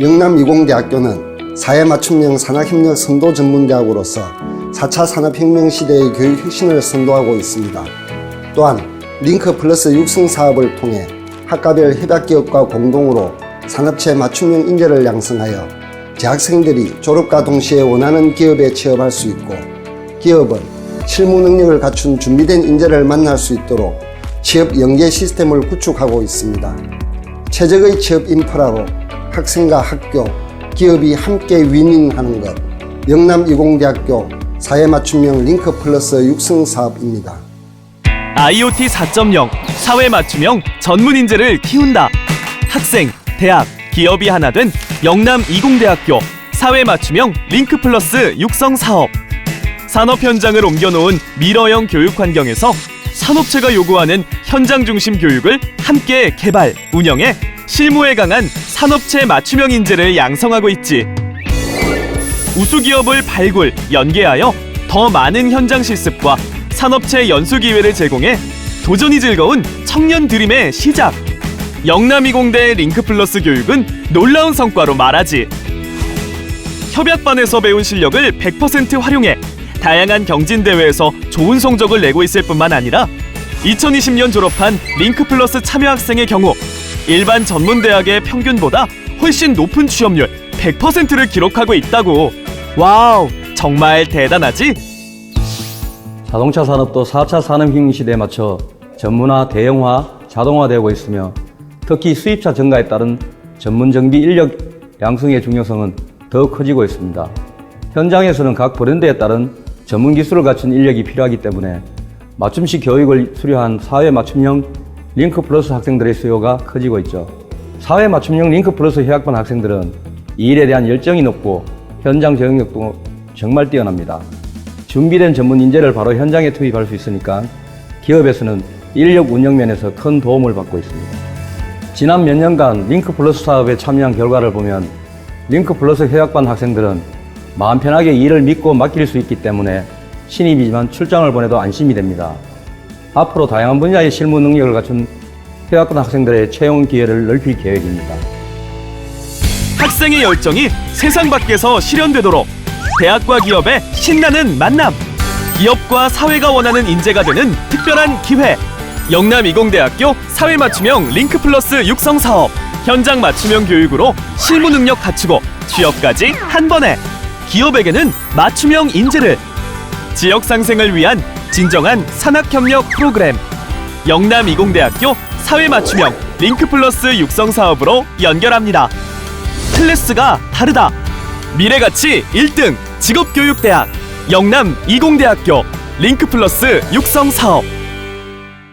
영남이공대학교는 사회맞춤형 산학협력 선도 전문대학으로서 4차 산업혁명 시대의 교육 혁신을 선도하고 있습니다. 또한 링크 플러스 육성 사업을 통해 학과별 협약기업과 공동으로 산업체 맞춤형 인재를 양성하여 재학생들이 졸업과 동시에 원하는 기업에 취업할 수 있고 기업은 실무 능력을 갖춘 준비된 인재를 만날 수 있도록 취업 연계 시스템을 구축하고 있습니다. 최적의 취업 인프라로 학생과 학교, 기업이 함께 윈윈하는 것. 영남이공대학교 사회맞춤형 링크 플러스 육성 사업입니다. IoT 4.0 사회 맞춤형 전문 인재를 키운다. 학생, 대학, 기업이 하나 된 영남 이공대학교 사회 맞춤형 링크 플러스 육성 사업. 산업 현장을 옮겨놓은 미러형 교육 환경에서 산업체가 요구하는 현장 중심 교육을 함께 개발, 운영해 실무에 강한 산업체 맞춤형 인재를 양성하고 있지. 우수 기업을 발굴, 연계하여 더 많은 현장 실습과 산업체 연수 기회를 제공해 도전이 즐거운 청년 드림의 시작. 영남이공대 링크플러스 교육은 놀라운 성과로 말하지. 협약반에서 배운 실력을 100% 활용해 다양한 경진 대회에서 좋은 성적을 내고 있을 뿐만 아니라 2020년 졸업한 링크플러스 참여 학생의 경우 일반 전문 대학의 평균보다 훨씬 높은 취업률 100%를 기록하고 있다고. 와우, 정말 대단하지? 자동차 산업도 4차 산업혁명 시대에 맞춰 전문화, 대형화, 자동화되고 있으며 특히 수입차 증가에 따른 전문 정비 인력 양성의 중요성은 더욱 커지고 있습니다. 현장에서는 각 브랜드에 따른 전문 기술을 갖춘 인력이 필요하기 때문에 맞춤식 교육을 수료한 사회 맞춤형 링크 플러스 학생들의 수요가 커지고 있죠. 사회 맞춤형 링크 플러스 휴학반 학생들은 이 일에 대한 열정이 높고 현장 적응력도 정말 뛰어납니다. 준비된 전문 인재를 바로 현장에 투입할 수 있으니까 기업에서는 인력 운영 면에서 큰 도움을 받고 있습니다. 지난 몇 년간 링크 플러스 사업에 참여한 결과를 보면 링크 플러스 휴학반 학생들은 마음 편하게 일을 믿고 맡길 수 있기 때문에 신입이지만 출장을 보내도 안심이 됩니다. 앞으로 다양한 분야의 실무 능력을 갖춘 휴학반 학생들의 채용 기회를 넓힐 계획입니다. 학생의 열정이 세상 밖에서 실현되도록 대학과 기업의 신나는 만남 기업과 사회가 원하는 인재가 되는 특별한 기회 영남이공대학교 사회맞춤형 링크플러스 육성 사업 현장 맞춤형 교육으로 실무 능력 갖추고 취업까지 한 번에 기업에게는 맞춤형 인재를 지역 상생을 위한 진정한 산학협력 프로그램 영남이공대학교 사회맞춤형 링크플러스 육성사업으로 연결합니다. 클래스가 다르다. 미래가치 1등 직업교육대학 영남 이공대학교 링크플러스 육성 사업